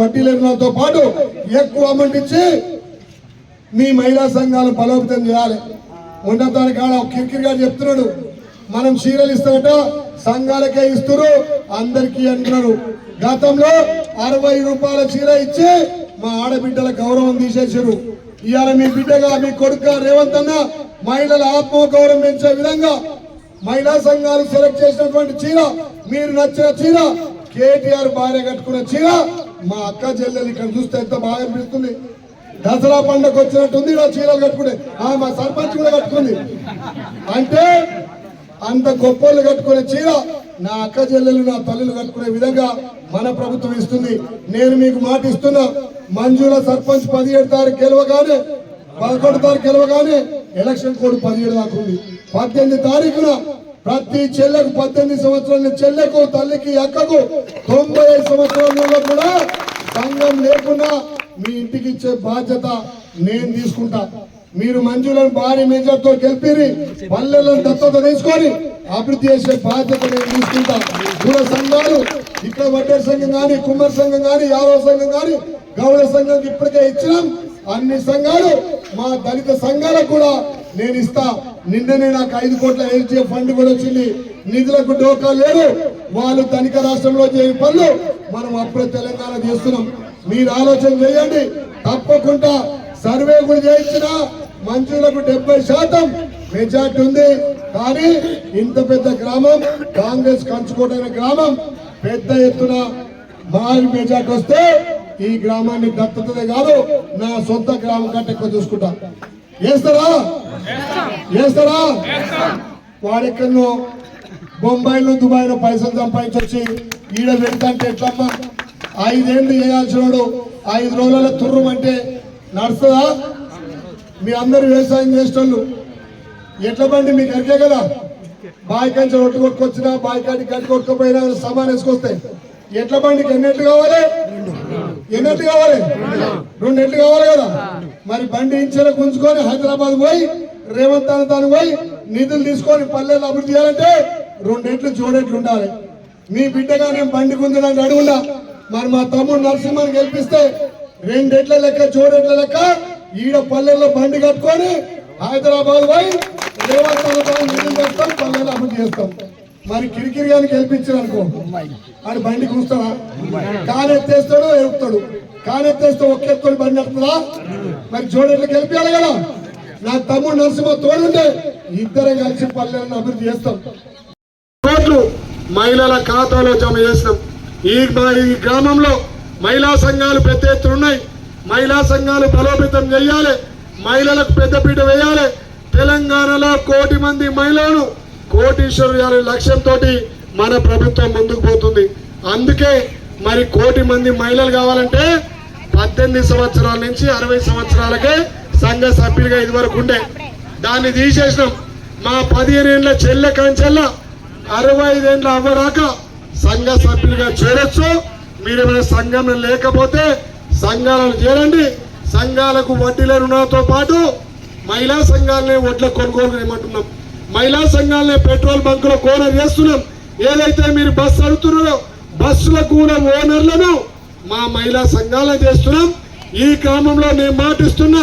వడ్డీ లేనితో పాటు ఎక్కువ అమౌంట్ ఇచ్చి మీ మహిళా సంఘాలు బలోపేతం చేయాలి. ఉన్నతానికి కాడ కిరికిరిగా చెప్తున్నాడు. మనం చీరలు ఇస్తామట సంఘాలకే ఇస్తారు అందరికీ అంటున్నారు గతంలో అరవై రూపాయల చీర ఇచ్చి మా ఆడబిడ్డల గౌరవం తీసేసారు ఇవాళ మీ బిడ్డగా మీ కొడుక రేవంత్ అన్న మహిళల ఆత్మగౌరవం పెంచే విధంగా మహిళా సంఘాలు సెలెక్ట్ చేసినటువంటి చీర మీరు నచ్చిన చీర కేటీఆర్ భార్య కట్టుకున్న చీర మా అక్క చెల్లెలు ఇక్కడ చూస్తే ఎంత బాగా అనిపిస్తుంది. దసరా పండుగ వచ్చినట్టుంది ఇలా చీరలు కట్టుకునే. ఆ, మా సర్పంచ్ కూడా కట్టుకుంది. అంటే అంత గొప్పలు కట్టుకునే చీర నా అక్క చెల్లెలు నా తల్లులు కట్టుకునే విధంగా మన ప్రభుత్వం ఇస్తుంది. నేను మీకు మాట ఇస్తున్నా మంజుల సర్పంచ్ పదిహేడు తారీఖు గెలవగానే పదకొండు తారీఖు గెలవగానే ఎలక్షన్ కోడ్ పదిహేడు దాకా ఉంది. పద్దెనిమిది తారీఖున ప్రతి చెల్లెకు పద్దెనిమిది సంవత్సరాల చెల్లెకు తల్లికి అక్కకు తొంభై ఐదు సంవత్సరాలలో కూడా సంఘం లేకుండా మీ ఇంటికి ఇచ్చే బాధ్యత నేను తీసుకుంటా. మీరు మంజులను భారీ మేజర్తో గెలిపిరి పల్లెలను దత్తత తీసుకొని అభివృద్ధి చేసే బాధ్యత నేను తీసుకుంటా. కుల సంఘాలు ఇక్కడ వడ్డేర్ సంఘం కానీ కుమ్మర్ సంఘం కానీ యాదవ సంఘం కానీ గౌడ సంఘం ఇప్పటికే ఇచ్చినాం. అన్ని సంఘాలు మా దళిత సంఘాలకు కూడా నేను ఇస్తా. నిన్ననే నాకు ఐదు కోట్ల ఎల్జీఎఫ్ ఫండ్ కూడా వచ్చింది. నిధులకు డోకా లేదు. వాళ్ళు ధనిక రాష్ట్రంలో చేయని పనులు మనం అప్పుడే తెలంగాణ చేస్తున్నాం. మీరు ఆలోచన చేయండి. తప్పకుండా సర్వే కూడా చేయించిన మంత్రులకు డెబ్బై శాతం మెజార్టీ ఉంది. కానీ ఇంత పెద్ద గ్రామం కాంగ్రెస్ కంచుకోటైన గ్రామం పెద్ద ఎత్తున భారీ మెజార్టీ వస్తే ఈ గ్రామాన్ని దత్తతదే కాదు నా సొంత గ్రామం కంటే ఎక్కువ చూసుకుంటా. చేస్తారా చేస్తారా వాడెక్కడో బొంబాయిలో దుబాయ్లో పైసలు సంపాదించొచ్చి ఈడ పెడతాంటే ఎట్లమ్మా? ఐదేళ్ళు చేయాల్సినోడు ఐదు రోజుల తుర్రం అంటే నడుస్తుందా? మీ అందరు వ్యవసాయం చేసేటోళ్ళు ఎట్ల బండి మీకు ఎరికే కదా? బావి కంచె రొట్టు కొట్టుకొచ్చినా బావి కాడికి గడ్డి కొట్టుకుపోయినా సమాన్ వేసుకొస్తాయి ఎట్ల బండికి ఎన్నెట్లు కావాలి? ఎన్నెట్లు కావాలి? రెండు ఎట్లు కావాలి కదా? మరి బండి ఇంచెల గుంజుకొని హైదరాబాద్ పోయి రేవంత్ అని తాను పోయి నిధులు తీసుకొని పల్లెలు అభివృద్ధి చేయాలంటే రెండెట్లు జోడెట్లు ఉండాలి. మీ బిడ్డగా నేను బండి గుంజడానికి అడుగున్నా మరి మా తమ్ముడు నరసింహని గెలిపిస్తే రెండెట్ల లెక్క జోడెట్ల లెక్క ఈడ పల్లెల్లో బండి కట్టుకొని హైదరాబాద్ పోయి రేవంత్ అని తాను నిధులు పల్లెలు అభివృద్ధి చేస్తాం. మరి కిరికిరి గాని గెలిపించారు అనుకో ఆడు బండి కూస్తాడా కానెత్తేస్తాడు ఎరుపుతాడు కానెత్తేస్తే ఒక్కెత్తుడు బండి నడుతుందా మరి జోడెట్లు గెలిపించాలి కదా? నా తమ్ముడు నరసింహ తోడుంటే ఇద్దరం కలిసి పల్లెలను అభివృద్ధి చేస్తాం. కోట్లు మహిళల ఖాతాలో జమ చేసినాం ఈ ఈ గ్రామంలో మహిళా సంఘాలు పెద్ద ఎత్తున ఉన్నాయి. మహిళా సంఘాలు బలోపేతం చేయాలి. మహిళలకు పెద్దపీట వేయాలి. తెలంగాణలో కోటి మంది మహిళలను కోటీశ్వరు లక్ష్యంతో మన ప్రభుత్వం ముందుకు పోతుంది. అందుకే మరి కోటి మంది మహిళలు కావాలంటే పద్దెనిమిది సంవత్సరాల నుంచి అరవై సంవత్సరాలకే సంఘ సభ్యులుగా ఇదివరకు ఉండే. దాన్ని తీసేసినాం. మా పదిహేను ఏళ్ళ చెల్లె కంచెల్ల అరవై ఐదేళ్ళు అవ్వరాక సంఘ సభ్యులుగా చేరొచ్చు. మీరు సంఘం లేకపోతే సంఘాలను చేరండి. సంఘాలకు వడ్డీల రుణాలతో పాటు మహిళా సంఘాలనే వడ్ల కొనుగోలు చేయమంటున్నాం మహిళా సంఘాలనే పెట్రోల్ బంకులో కోనర్ చేస్తున్నాం. ఏదైతే మీరు బస్సు అడుగుతున్నారో బస్సుల కూడా ఓనర్లను మా మహిళా సంఘాలను చేస్తున్నాం. ఈ గ్రామంలో నేను మాటిస్తున్నా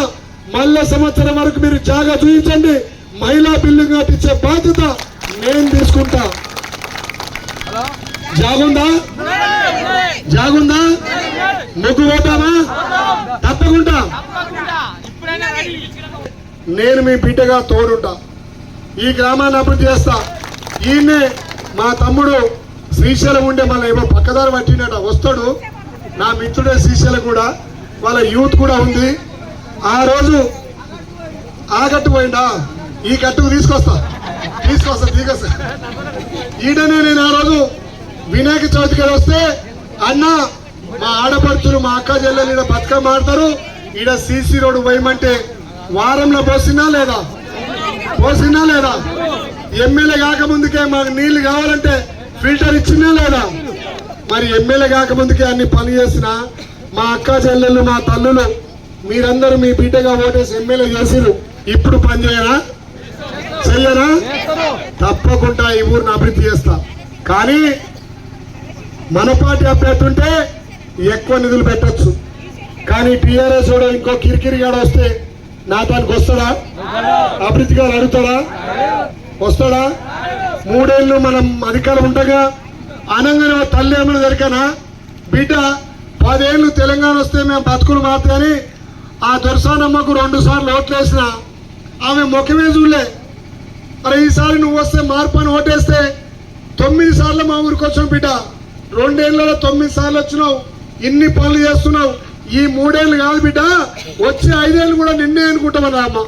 మళ్ళా సంవత్సరం వరకు మీరు జాగా చూపించండి. మహిళా బిల్లు కట్టించే బాధ్యత నేను తీసుకుంటా. జాగుందా? జాగుందా? ముగ్గు పోతామా? తప్పకుండా. నేను మీ బిడ్డగా తోడుంటా. ఈ గ్రామాన్ని అభివృద్ధి చేస్తా. ఈయన్నే మా తమ్ముడు శ్రీశైలం ఉండే మళ్ళీ ఏమో పక్కదారి పట్టినట వస్తాడు. నా మిత్రుడే శ్రీశైలం కూడా వాళ్ళ యూత్ కూడా ఉంది. ఆ రోజు ఆ గట్టు పోయిందా? ఈ గట్టుకు తీసుకొస్తా. తీసుకొస్తా తీసుకొస్తా. ఈడనే నేను ఆ రోజు వినాయక చవితి గారు వస్తే అన్న మా ఆడపడుతులు మా అక్క చెల్లెలు ఈడ బతుకమ్మ ఆడతారు. ఈడ సీసీ రోడ్డు పోయమంటే వారంలో పోసినా లేదా? పోసినా లేదా? ఎమ్మెల్యే కాకముందుకే మాకు నీళ్ళు కావాలంటే ఫిల్టర్ ఇచ్చినా లేదా? మరి ఎమ్మెల్యే కాకముందుకే అన్ని పని చేసిన మా అక్క చెల్లెళ్ళు మా తల్లులు మీరందరూ మీ బిడ్డగా ఓటేసి ఎమ్మెల్యే చేసిరు ఇప్పుడు పని చేయరా? చెయ్యరా? తప్పకుండా ఈ ఊరిని అభివృద్ధి చేస్తా. కానీ మన పార్టీ అభ్యర్థి ఉంటే ఎక్కువ నిధులు పెట్టొచ్చు. కానీ టీఆర్ఎస్ కూడా ఇంకో కిరికిరిగాడు వస్తే నా దానికి వస్తాడా అభివృద్ధి గారు అడుగుతాడా వస్తాడా మూడేళ్ళు మనం అధికారం ఉండగా అనంగానే తల్లి ఏమైనా దొరికానా బిడ్డ పదేళ్ళు తెలంగాణ వస్తే మేము బతుకులు మాత్రని ఆ దొరసానమ్మకు రెండు సార్లు ఓట్లేసిన ఆమె ముఖమే చూడలే. మరి ఈసారి నువ్వు వస్తే మార్పు అని ఓటేస్తే తొమ్మిది సార్లు మా ఊరికి వచ్చాం బిడ్డ. రెండేళ్ళలో తొమ్మిది సార్లు వచ్చినావు. ఇన్ని పనులు చేస్తున్నావు. ఈ మూడేళ్ళు కాదు బిడ్డ వచ్చే ఐదేళ్ళు కూడా నిన్నే అనుకుంటామని అమ్మ.